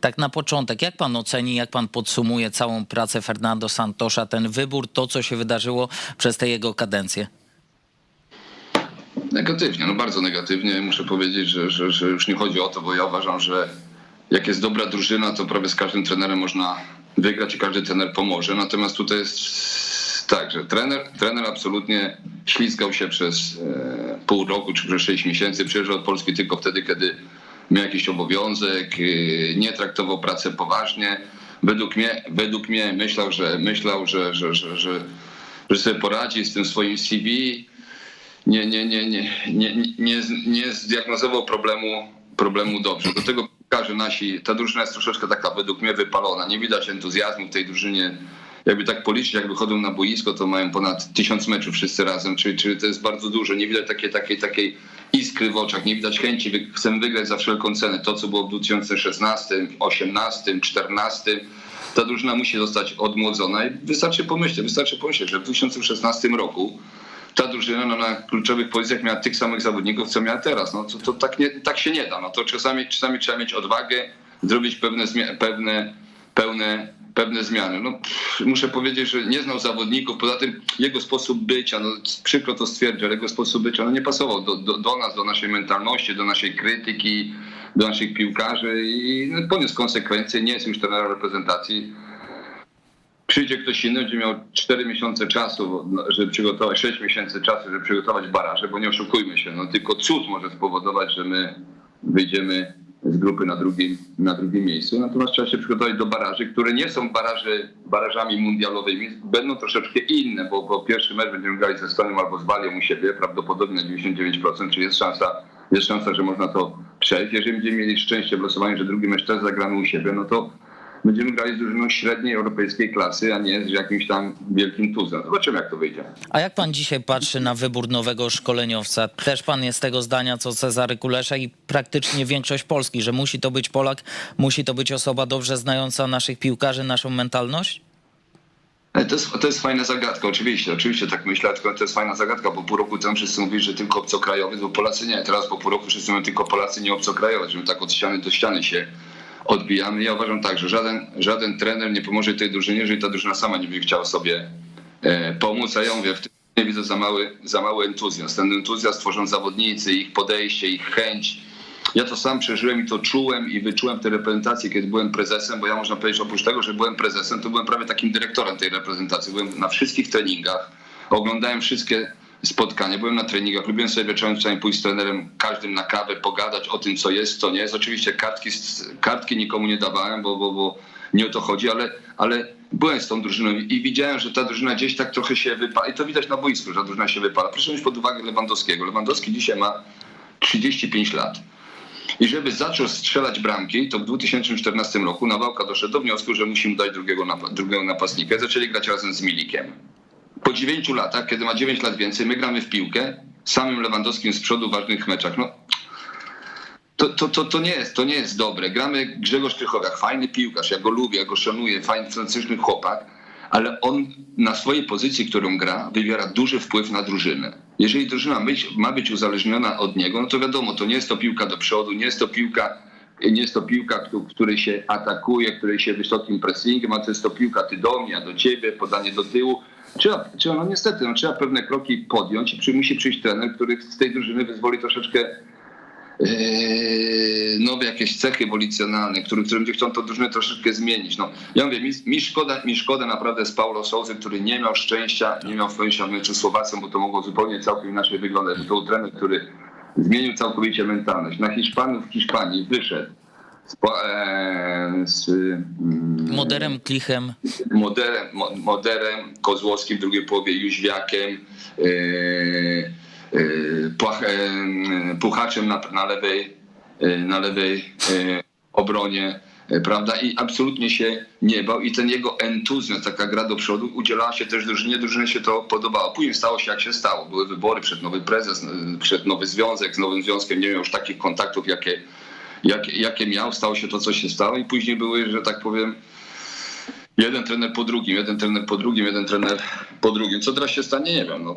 Tak na początek, jak pan oceni, jak pan podsumuje całą pracę Fernando Santosza, ten wybór, to co się wydarzyło przez tę jego kadencję? Negatywnie, no bardzo negatywnie. Muszę powiedzieć, że, że, że już nie chodzi o to, bo ja uważam, że jak jest dobra drużyna, to prawie z każdym trenerem można wygrać i każdy trener pomoże. Natomiast tutaj jest tak, że trener, trener absolutnie ślizgał się przez e, pół roku czy przez sześć miesięcy. Przyjeżdżał od Polski tylko wtedy, kiedy miał jakiś obowiązek, e, nie traktował pracy poważnie. Według mnie, według mnie myślał, że myślał, że, że, że, że sobie poradzi z tym swoim CV nie, nie, nie, nie, nie, nie, nie zdiagnozował problemu, problemu dobrze. Do tego piłkarze nasi, ta drużyna jest troszeczkę taka według mnie wypalona. Nie widać entuzjazmu w tej drużynie. Jakby tak policzyć, jak wychodzą na boisko, to mają ponad tysiąc meczów wszyscy razem, czyli, czyli to jest bardzo dużo. Nie widać takiej, takiej, takiej iskry w oczach, nie widać chęci. Chcemy wygrać za wszelką cenę. To, co było w 2016, 2018, 2014, ta drużyna musi zostać odmłodzona i wystarczy pomyśleć, wystarczy pomyśleć, że w 2016 roku ta drużyna no, na kluczowych pozycjach miała tych samych zawodników, co miała teraz. No, to, to tak, nie, tak się nie da. No, to czasami, czasami trzeba mieć odwagę, zrobić pewne, pewne, pełne, pewne zmiany. No, muszę powiedzieć, że nie znał zawodników, poza tym jego sposób bycia, no, przykro to stwierdzić, ale jego sposób bycia no, nie pasował do, do, do nas, do naszej mentalności, do naszej krytyki, do naszych piłkarzy i no, poniósł konsekwencje, nie jest już trenerem reprezentacji. Przyjdzie ktoś inny, będzie miał 4 miesiące czasu, no, żeby przygotować, 6 miesięcy czasu, żeby przygotować baraże, bo nie oszukujmy się, no tylko cud może spowodować, że my wyjdziemy z grupy na drugim, na drugim miejscu. Natomiast trzeba się przygotować do baraży, które nie są baraży, barażami mundialowymi, będą troszeczkę inne, bo, bo pierwszy mecz będziemy grali ze Estonią albo z Walią u siebie, prawdopodobnie na 99%, czy jest szansa, jest szansa, że można to przejść. Jeżeli będziemy mieli szczęście w losowaniu, że drugi mecz też zagramy u siebie, no to będziemy grali z drużyną średniej europejskiej klasy, a nie z jakimś tam wielkim tuzem. Zobaczymy, jak to wyjdzie. A jak pan dzisiaj patrzy na wybór nowego szkoleniowca? Też pan jest tego zdania, co Cezary Kulesza i praktycznie większość Polski, że musi to być Polak, musi to być osoba dobrze znająca naszych piłkarzy, naszą mentalność? Ale To jest, to jest fajna zagadka, oczywiście, oczywiście tak myślę, tylko to jest fajna zagadka, bo pół roku temu wszyscy mówili, że tylko obcokrajowiec, bo Polacy nie. Teraz po pół roku wszyscy mówią tylko Polacy, nie obcokrajowiec, że my tak od ściany do ściany się odbijamy. Ja uważam tak, że żaden, żaden trener nie pomoże tej drużynie, jeżeli ta drużyna sama nie będzie chciała sobie e, pomóc, a ja mówię, w tym nie widzę za mały, za mały entuzjazm. Ten entuzjazm tworzą zawodnicy, ich podejście, ich chęć. Ja to sam przeżyłem i to czułem i wyczułem w tej reprezentacji, kiedy byłem prezesem, bo ja można powiedzieć, oprócz tego, że byłem prezesem, to byłem prawie takim dyrektorem tej reprezentacji. Byłem na wszystkich treningach, oglądałem wszystkie spotkania, byłem na treningach, lubiłem sobie wieczorem pójść z trenerem, każdym na kawę, pogadać o tym, co jest, co nie jest. Oczywiście kartki, kartki nikomu nie dawałem, bo, bo, bo nie o to chodzi, ale, ale byłem z tą drużyną i widziałem, że ta drużyna gdzieś tak trochę się wypala. I to widać na boisku, że ta drużyna się wypala. Proszę wziąć pod uwagę Lewandowskiego. Lewandowski dzisiaj ma 35 lat. I żeby zaczął strzelać bramki, to w 2014 roku Nawałka doszedł do wniosku, że musi mu dać drugiego, drugiego napastnika. Zaczęli grać razem z Milikiem. Po 9 latach, kiedy ma 9 lat więcej, my gramy w piłkę samym Lewandowskim z przodu w ważnych meczach. No, to, to, to, to, nie jest, to nie jest dobre. Gramy Grzegorz Krychowiak, fajny piłkarz, ja go lubię, ja go szanuję, fajny, fantastyczny chłopak, ale on na swojej pozycji, którą gra, wywiera duży wpływ na drużynę. Jeżeli drużyna ma być uzależniona od niego, no to wiadomo, to nie jest to piłka do przodu, nie jest to piłka, nie jest to piłka, któ- której się atakuje, której się wysokim pressingiem, a to jest to piłka ty do mnie, ja do ciebie, podanie do tyłu. Trzeba, trzeba no niestety, no, trzeba pewne kroki podjąć i przy, musi przyjść trener, który z tej drużyny wyzwoli troszeczkę Yy, nowe jakieś cechy ewolucjonalne, który, który będzie chciał tą drużynę troszeczkę zmienić. No, ja mówię, mi, mi, szkoda, mi szkoda naprawdę z Paulo Souzy, który nie miał szczęścia, nie miał szczęścia meczu z Słowacją, bo to mogło zupełnie całkiem inaczej wyglądać. To był trener, który zmienił całkowicie mentalność. Na Hiszpanów w Hiszpanii wyszedł z, e, mm, Moderem, klichem. Moderem, Mo- Moderem Kozłowskim w drugiej połowie, Jóźwiakiem, yy, Płach, yy, Puchaczem na, na lewej, na lewej obronie, prawda? I absolutnie się nie bał i ten jego entuzjazm, taka gra do przodu udzielała się też drużynie, drużynie się to podobało. Później stało się jak się stało. Były wybory przed nowy prezes, przed nowy związek, z nowym związkiem nie miał już takich kontaktów, jakie, jakie, jakie miał. Stało się to, co się stało i później były, że tak powiem, Jeden trener po drugim, jeden trener po drugim, jeden trener po drugim. Co teraz się stanie, nie wiem. No,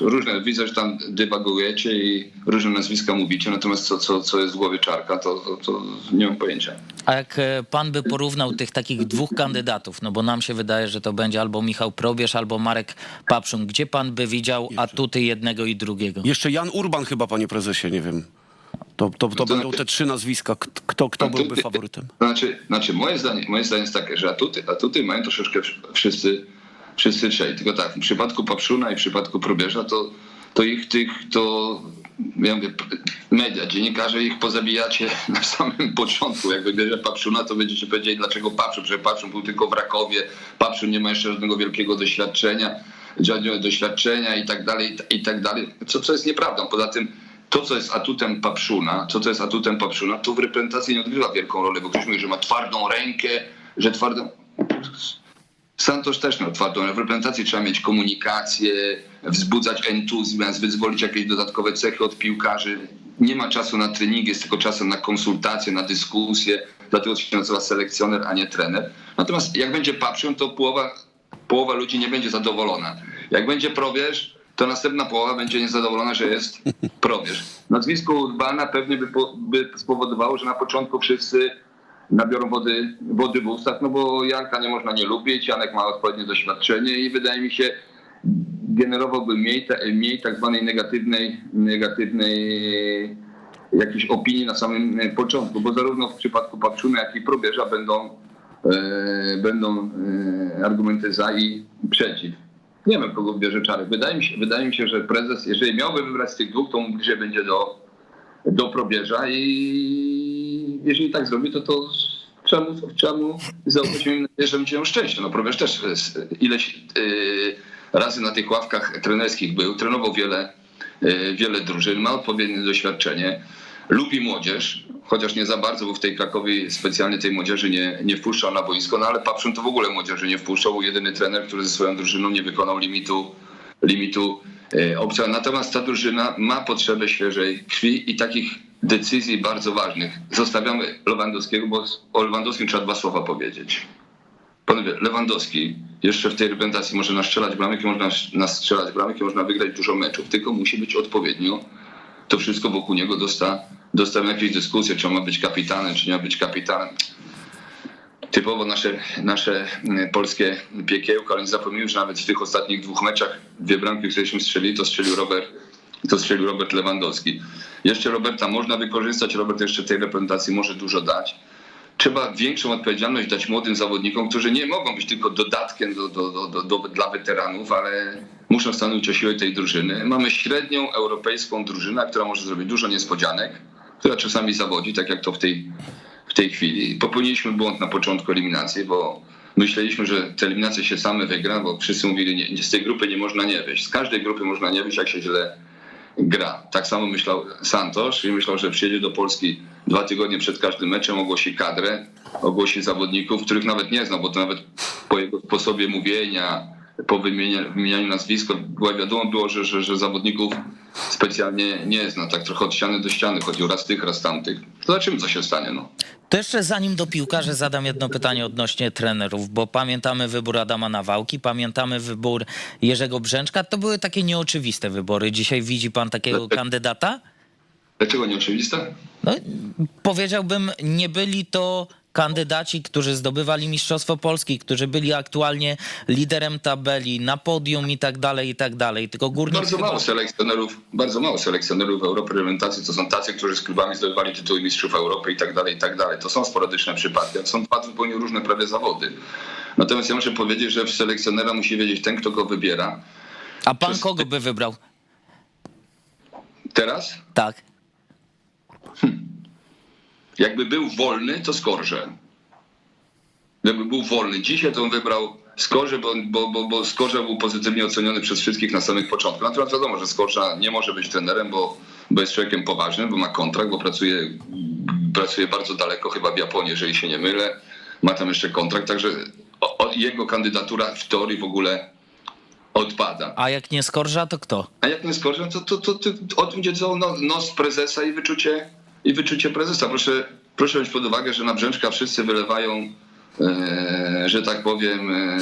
różne, widzę, że tam dywagujecie i różne nazwiska mówicie, natomiast co, co, co jest w głowie czarka, to, to, to nie mam pojęcia. A jak e, pan by porównał tych takich dwóch kandydatów, no bo nam się wydaje, że to będzie albo Michał Probierz, albo Marek Papszun, gdzie pan by widział atuty jednego i drugiego? Jeszcze Jan Urban chyba, panie prezesie, nie wiem. To, to, to To będą znaczy- te trzy nazwiska. Kto, kto Atuty- byłby faworytem? Znaczy, znaczy moje, zdanie, moje zdanie jest takie, że atuty, atuty mają troszeczkę wszyscy, wszyscy trzej. Tylko tak, w przypadku Papszuna i w przypadku Probierza to, to ich tych, to ja mówię, media, dziennikarze ich pozabijacie na samym początku. Jak wybierze Papszuna, to będziecie powiedzieli, dlaczego Papszun, że Papszun był tylko w Rakowie, Papszun nie ma jeszcze żadnego wielkiego doświadczenia, doświadczenia i tak dalej, i tak dalej. Co, co jest nieprawdą. Poza tym to, co jest atutem Papszuna, to, co jest atutem Papszuna, to w reprezentacji nie odgrywa wielką rolę, bo ktoś mówi, że ma twardą rękę, że twardą... Santos też miał twardą, w reprezentacji trzeba mieć komunikację, wzbudzać entuzjazm, wyzwolić jakieś dodatkowe cechy od piłkarzy. Nie ma czasu na trening, jest tylko czasem na konsultacje, na dyskusje, dlatego się nazywa selekcjoner, a nie trener. Natomiast jak będzie Papszun, to połowa, połowa ludzi nie będzie zadowolona. Jak będzie Probierz, to następna połowa będzie niezadowolona, że jest Probierz. Nazwisko Urbana pewnie by, po, by spowodowało, że na początku wszyscy nabiorą wody, wody w ustach, no bo Janka nie można nie lubić, Janek ma odpowiednie doświadczenie i wydaje mi się generowałby mniej, mniej tak zwanej negatywnej, negatywnej jakiejś opinii na samym początku, bo zarówno w przypadku Papszuna, jak i Probierza będą, e, będą e, argumenty za i przeciw. Nie wiem, kogo bierze Czarek. Wydaje mi się, wydaje mi się, że prezes, jeżeli miałby wybrać z tych dwóch, to mu bliżej będzie do, do probierza i jeżeli tak zrobi, to to trzeba mu, trzeba mu zaufać. Nadzieję, że będzie miał szczęście. No probierz też e, ileś e, razy na tych ławkach trenerskich był, trenował wiele, e, wiele drużyn, ma odpowiednie doświadczenie, lubi młodzież, chociaż nie za bardzo, bo w tej Krakowie specjalnie tej młodzieży nie, nie wpuszczał na boisko, no ale Papszun to w ogóle młodzieży nie wpuszczał, był jedyny trener, który ze swoją drużyną nie wykonał limitu limitu e, obca. Natomiast ta drużyna ma potrzebę świeżej krwi i takich decyzji bardzo ważnych. Zostawiamy Lewandowskiego, bo o Lewandowskim trzeba dwa słowa powiedzieć. Panowie, Lewandowski jeszcze w tej reprezentacji może nastrzelać bramek, można nastrzelać bramek, można wygrać dużo meczów, tylko musi być odpowiednio to wszystko wokół niego dosta, dostałem jakieś dyskusje, czy on ma być kapitanem, czy nie ma być kapitanem typowo nasze, nasze mm, polskie piekiełko, ale nie zapomnijmy, że nawet w tych ostatnich dwóch meczach dwie bramki, któreśmy strzelili, to strzelił Robert, to strzelił Robert Lewandowski. Jeszcze Roberta można wykorzystać, Robert jeszcze tej reprezentacji może dużo dać. Trzeba większą odpowiedzialność dać młodym zawodnikom, którzy nie mogą być tylko dodatkiem do, do, do, do, dla weteranów, ale muszą stanowić o siłę tej drużyny. Mamy średnią europejską drużynę, która może zrobić dużo niespodzianek, która czasami zawodzi, tak jak to w tej, w tej chwili. Popełniliśmy błąd na początku eliminacji, bo myśleliśmy, że te eliminacje się same wygra, bo wszyscy mówili, nie, z tej grupy nie można nie wyjść. Z każdej grupy można nie wyjść, jak się źle gra. Tak samo myślał Santosz i myślał, że przyjedzie do Polski dwa tygodnie przed każdym meczem, ogłosi kadrę, ogłosi zawodników, których nawet nie znał, bo to nawet po jego sposobie mówienia, po wymienia- wymienianiu nazwisk, była wiadomo było, że, że, że zawodników specjalnie nie zna. Tak trochę od ściany do ściany chodził, raz tych, raz tamtych. Zobaczymy, co się stanie. No. To jeszcze zanim do piłkarzy zadam jedno pytanie odnośnie trenerów, bo pamiętamy wybór Adama Nawałki, pamiętamy wybór Jerzego Brzęczka. To były takie nieoczywiste wybory. Dzisiaj widzi pan takiego kandydata? Dlaczego nieoczywiste? No, powiedziałbym, nie byli to kandydaci, którzy zdobywali Mistrzostwo Polski, którzy byli aktualnie liderem tabeli, na podium i tak dalej, i tak dalej. Tylko górnik Bardzo chyba- mało selekcjonerów, bardzo mało selekcjonerów reprezentacji to są tacy, którzy z klubami zdobywali tytuły mistrzów Europy i tak dalej, i tak dalej. To są sporadyczne przypadki, to są dwa zupełnie różne prawie zawody. Natomiast ja muszę powiedzieć, że w selekcjonera musi wiedzieć ten, kto go wybiera. A pan kogo by wybrał? Teraz, Tak. Jakby był wolny, to Skorże. Jakby był wolny dzisiaj, to on wybrał Skorze, bo, bo, bo, bo Skorża był pozytywnie oceniony przez wszystkich na samych początku. Natomiast wiadomo, że Skorża nie może być trenerem, bo, bo jest człowiekiem poważnym, bo ma kontrakt, bo pracuje, pracuje bardzo daleko, chyba w Japonii, jeżeli się nie mylę. Ma tam jeszcze kontrakt, także o, o, jego kandydatura w teorii w ogóle odpada. A jak nie Skorża, to kto? A jak nie Skorża, to, to, to, to o tym decydował no, nos prezesa i wyczucie, i wyczucie prezesa. Proszę, proszę wziąć pod uwagę, że na Brzęczka wszyscy wylewają e, że tak powiem, e,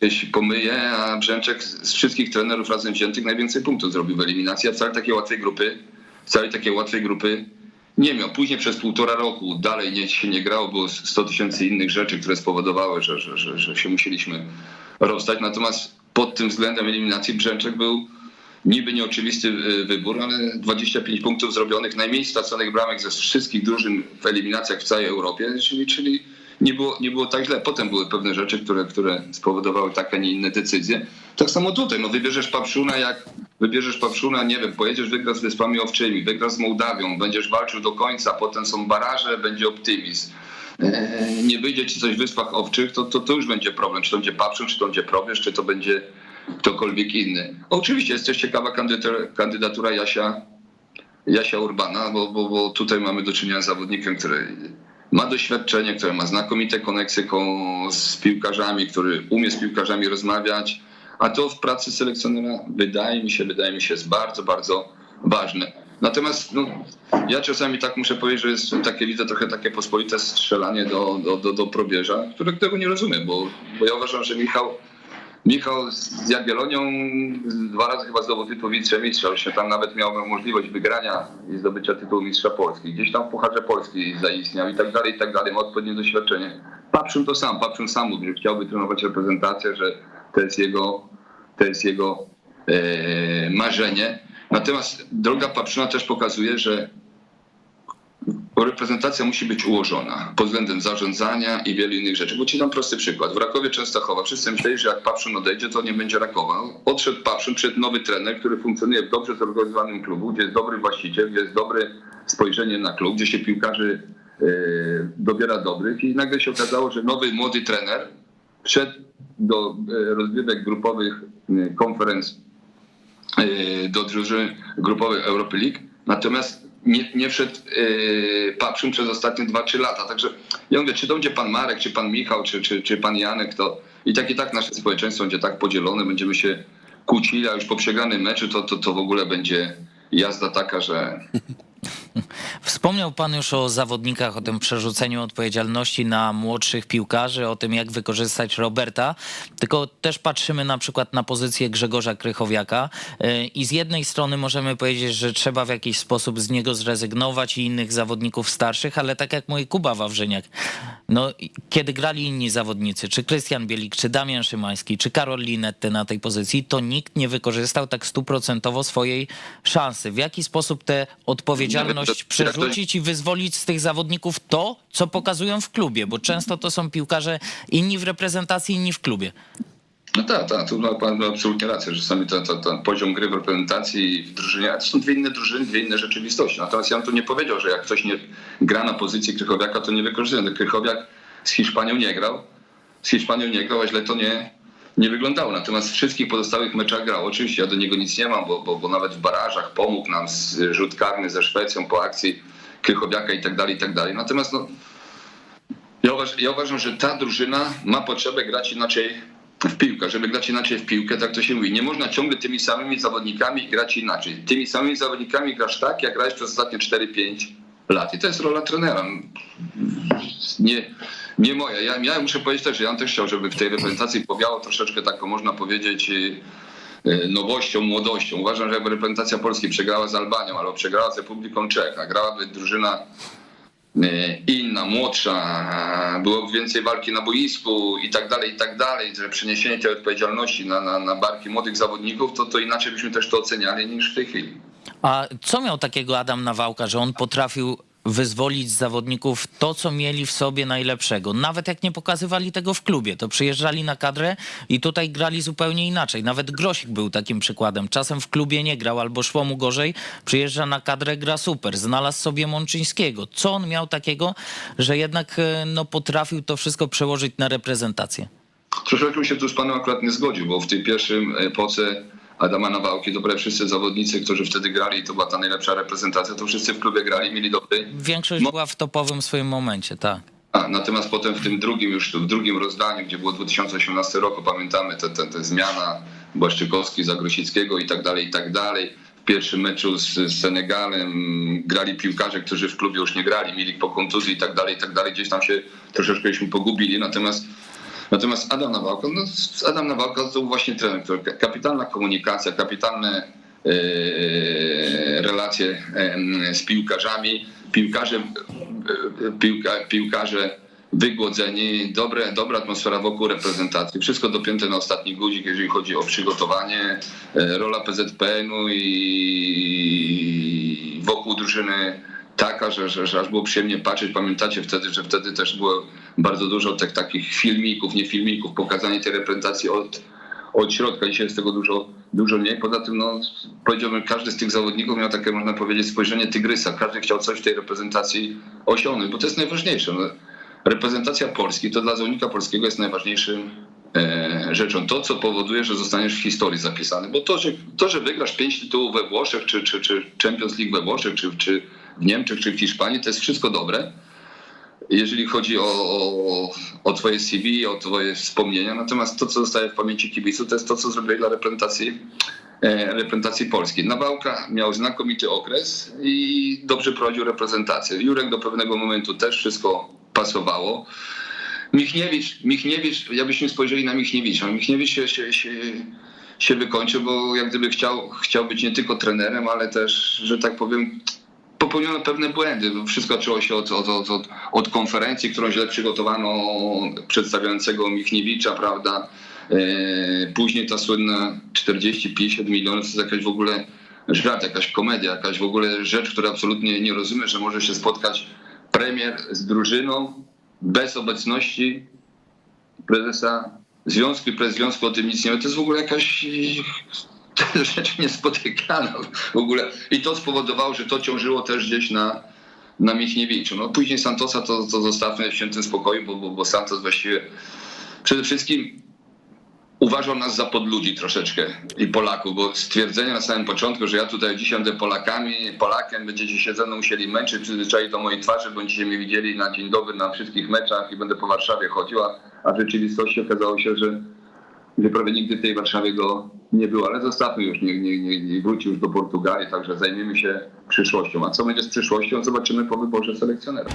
gdzieś pomyje, a Brzęczek z wszystkich trenerów razem wziętych najwięcej punktów zrobił w eliminacji, a wcale takiej łatwej grupy, wcale takiej łatwej grupy nie miał. Później przez półtora roku dalej nie, się nie grało, było 100 tysięcy innych rzeczy, które spowodowały, że, że, że, że się musieliśmy rozstać. Natomiast pod tym względem eliminacji Brzęczek był niby nieoczywisty y, wybór, ale 25 punktów zrobionych, najmniej straconych bramek ze wszystkich drużyn w eliminacjach w całej Europie, czyli, czyli nie, było, nie było tak źle. Potem były pewne rzeczy, które, które spowodowały takie, a nie inne decyzje. Tak samo tutaj, no wybierzesz Papszuna, jak wybierzesz Papszuna, nie wiem, pojedziesz, wygrasz z Wyspami Owczymi, wygrasz z Mołdawią, będziesz walczył do końca, potem są baraże, będzie optymizm. E, Nie wyjdzie ci coś w Wyspach Owczych, to, to, to już będzie problem. Czy to będzie Papszun, czy to będzie Probierz, czy to będzie ktokolwiek inny. Oczywiście jest też ciekawa kandydatura, Jasia, Jasia Urbana, bo, bo, bo tutaj mamy do czynienia z zawodnikiem, który ma doświadczenie, który ma znakomite koneksje ko- z piłkarzami, który umie z piłkarzami rozmawiać, a to w pracy selekcjonera wydaje mi się, wydaje mi się jest bardzo, bardzo ważne. Natomiast no, ja czasami tak muszę powiedzieć, że jest takie, widzę trochę takie pospolite strzelanie do, do, do, do probierza, które tego nie rozumiem, bo, bo ja uważam, że Michał Michał z Jagiellonią dwa razy chyba zdobył tytuł wicemistrza, już się tam nawet miał możliwość wygrania i zdobycia tytułu mistrza Polski. Gdzieś tam w Pucharze Polski zaistniał i tak dalej, i tak dalej, ma odpowiednie doświadczenie. Papszun to sam, Papszun sam mówił, że chciałby trenować reprezentację, że to jest jego, to jest jego e, marzenie. Natomiast droga Papszuna też pokazuje, że reprezentacja musi być ułożona pod względem zarządzania i wielu innych rzeczy. Bo ci dam prosty przykład. W Rakowie Częstochowa wszyscy myśleli, że jak Papszun odejdzie, to nie będzie Rakowa. Odszedł Papszun, przed nowy trener, który funkcjonuje w dobrze zorganizowanym klubu, gdzie jest dobry właściciel, gdzie jest dobre spojrzenie na klub, gdzie się piłkarzy e, dobiera dobrych i nagle się okazało, że nowy, młody trener wszedł do e, rozgrywek grupowych e, konferenc do drużyn grupowych Europy League, natomiast nie, nie wszedł Papszun przez ostatnie 2-3 lata. Także ja mówię, czy to będzie pan Marek, czy pan Michał, czy, czy, czy pan Janek, to i tak i tak nasze społeczeństwo będzie tak podzielone, będziemy się kłócili, a już po przegranym meczu to, to, to w ogóle będzie jazda taka, że Wspomniał pan już o zawodnikach, o tym przerzuceniu odpowiedzialności na młodszych piłkarzy, o tym jak wykorzystać Roberta, tylko też patrzymy na przykład na pozycję Grzegorza Krychowiaka yy, i z jednej strony możemy powiedzieć, że trzeba w jakiś sposób z niego zrezygnować i innych zawodników starszych, ale tak jak mój Kuba Wawrzyniak, no kiedy grali inni zawodnicy, czy Krystian Bielik, czy Damian Szymański, czy Karol Linetty na tej pozycji, to nikt nie wykorzystał tak stuprocentowo swojej szansy. W jaki sposób tę odpowiedzialność przerzucić i wyzwolić z tych zawodników to, co pokazują w klubie, bo często to są piłkarze inni w reprezentacji, inni w klubie. No tak, tak, tu ma pan absolutnie rację, że czasami ten, ten, ten poziom gry w reprezentacji i w drużynie, to są dwie inne drużyny, dwie inne rzeczywistości. Natomiast ja bym tu nie powiedział, że jak ktoś nie gra na pozycji Krychowiaka, to nie wykorzystuje. Krychowiak z Hiszpanią nie grał, z Hiszpanią nie grał, a źle to nie, nie wyglądało. Natomiast w wszystkich pozostałych meczach grał. Oczywiście ja do niego nic nie mam, bo, bo, bo nawet w barażach pomógł nam z rzut karny ze Szwecją po akcji Krychowiaka i tak dalej, i tak dalej. Natomiast no, ja uważam, że ta drużyna ma potrzebę grać inaczej w piłkę. Żeby grać inaczej w piłkę, tak to się mówi. Nie można ciągle tymi samymi zawodnikami grać inaczej. Tymi samymi zawodnikami grasz tak, jak grałeś przez ostatnie 4-5 lat. I to jest rola trenera. Nie, nie moja. Ja, ja muszę powiedzieć też, że ja też chciał, żeby w tej reprezentacji powiało troszeczkę taką, można powiedzieć, y, y, nowością, młodością. Uważam, że jakby reprezentacja Polski przegrała z Albanią albo przegrała z Republiką Czech, a grałaby drużyna inna, młodsza, było więcej walki na boisku i tak dalej, i tak dalej, że przeniesienie tej odpowiedzialności na, na, na barki młodych zawodników, to, to inaczej byśmy też to oceniali niż w tej chwili. A co miał takiego Adam Nawałka, że on potrafił wyzwolić z zawodników to, co mieli w sobie najlepszego. Nawet jak nie pokazywali tego w klubie, to przyjeżdżali na kadrę i tutaj grali zupełnie inaczej. Nawet Grosik był takim przykładem. Czasem w klubie nie grał albo szło mu gorzej, przyjeżdża na kadrę, gra super. Znalazł sobie Mączyńskiego. Co on miał takiego, że jednak e, no, potrafił to wszystko przełożyć na reprezentację? Troszeczkę się tu z panem akurat nie zgodził, bo w tej pierwszym epoce Adama Nawałki, prawie wszyscy zawodnicy, którzy wtedy grali, to była ta najlepsza reprezentacja, to wszyscy w klubie grali, mieli dobry Większość Mo- była w topowym swoim momencie, tak. A, natomiast potem w tym drugim już, w drugim rozdaniu, gdzie było 2018 roku, pamiętamy tę te, te, te zmiana Błaszczykowski, Zagrosickiego i tak dalej, i tak dalej. pierwszym meczu z, z Senegalem grali piłkarze, którzy w klubie już nie grali, mieli po kontuzji i tak dalej, i tak dalej. Gdzieś tam się troszeczkęśmy pogubili. Natomiast, natomiast Adam Nawałka, no Adam Nawałka to był właśnie trener, który, kapitalna komunikacja, kapitalne e, relacje z piłkarzami, piłkarze, e, piłka, piłkarze wygłodzeni, dobre, dobra atmosfera wokół reprezentacji. Wszystko dopięte na ostatni guzik, jeżeli chodzi o przygotowanie, e, rola PZPN-u i wokół drużyny taka, że, że, że aż było przyjemnie patrzeć. Pamiętacie wtedy, że wtedy też było bardzo dużo takich filmików, nie filmików, pokazanie tej reprezentacji od, od środka. Dzisiaj jest tego dużo, dużo mniej. Poza tym, no, powiedziałbym, każdy z tych zawodników miał takie, można powiedzieć, spojrzenie tygrysa. Każdy chciał coś w tej reprezentacji osiągnąć, bo to jest najważniejsze. No, reprezentacja Polski to dla zawodnika polskiego jest najważniejszym e, rzeczą. To, co powoduje, że zostaniesz w historii zapisany. Bo to, że, to, że wygrasz pięć tytułów we Włoszech, czy, czy, czy Champions League we Włoszech, czy, czy w Niemczech, czy w Hiszpanii, to jest wszystko dobre. Jeżeli chodzi o, o, o twoje CV, o twoje wspomnienia. Natomiast to, co zostaje w pamięci kibiców, to jest to, co zrobiłeś dla reprezentacji e, reprezentacji Polski. Nawałka miał znakomity okres i dobrze prowadził reprezentację. Jurek do pewnego momentu też wszystko pasowało. Michniewicz, Michniewicz, ja byśmy spojrzeli na Michniewicza. Michniewicz się, się, się, się wykończył, bo jak gdyby chciał, chciał być nie tylko trenerem, ale też, że tak powiem, popełniono pewne błędy. Wszystko zaczęło się od, od, od, od, konferencji, którą źle przygotowano przedstawiającego Michniewicza, prawda? E, Później ta słynna 40-50 milionów to jest jakaś w ogóle żart, jakaś komedia, jakaś w ogóle rzecz, która absolutnie nie rozumie, że może się spotkać premier z drużyną bez obecności prezesa związku i prezes związku o tym nic nie wie. To jest w ogóle jakaś rzecz niespotykana w ogóle. I to spowodowało, że to ciążyło też gdzieś na, na Michniewiczu. No później Santosa to, to zostawmy w świętym spokoju, bo, bo, bo Santos właściwie przede wszystkim uważał nas za podludzi troszeczkę i Polaków, bo stwierdzenie na samym początku, że ja tutaj dzisiaj będę Polakami, Polakiem, będziecie się ze mną musieli męczyć, przyzwyczaić do mojej twarzy, będziecie mnie widzieli na dzień dobry na wszystkich meczach i będę po Warszawie chodził, a, a w rzeczywistości okazało się, że prawie nigdy w tej Warszawie go nie było, ale zostawmy już, nie, nie, nie, nie wróci już do Portugalii, także zajmiemy się przyszłością. A co będzie z przyszłością, zobaczymy po wyborze selekcjonera.